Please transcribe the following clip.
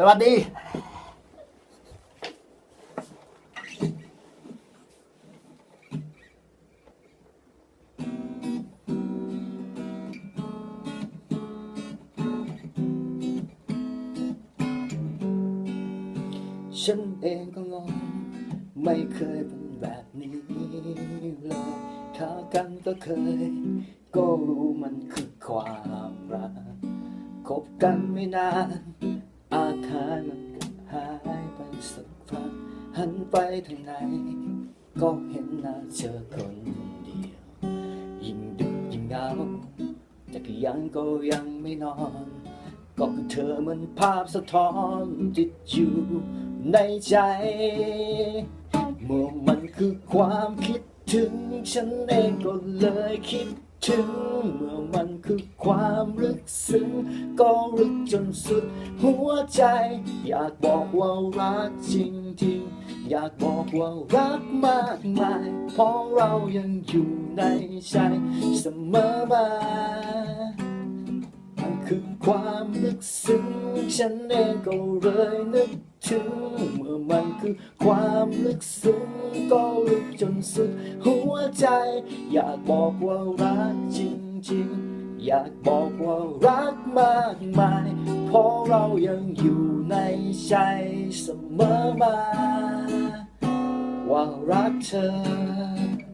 สวัสดีฉันเองก็งงไม่เคยเป็นแบบนี้เลยถ้ากันก็เคย ก็รู้มันคือความรักคบกันไม่นาน อาการมันก็หายไปสักพักหันไปทางไหน ก็เห็นหน้าเธอคนเดียว ยิ่งดึกยิ่งเหงาจักรยานก็ยังไม่นอน ก็คือเธอเหมันภาพสะท้อนติดอยู่ในใจเมื่อมันคือความคิดถึงฉันเองก็เลยคิด ถึง เมื่อมันคือความลึกซึ้งก็ลึกจนสุดหัวใจ อยากบอกว่ารักจริงๆอยากบอกว่ารักมากมายเพราะเรายังอยู่ในใจเสมอมา ความลึกซึ้งฉันเองก็เลยนึกถึงเมื่อมันคือความลึกซึ้งก็ลึกจนสุดหัวใจ อยากบอกว่ารักจริงๆ อยากบอกว่ารักมากมาย เพราะเรายังอยู่ในใจเสมอมา ว่ารักเธอ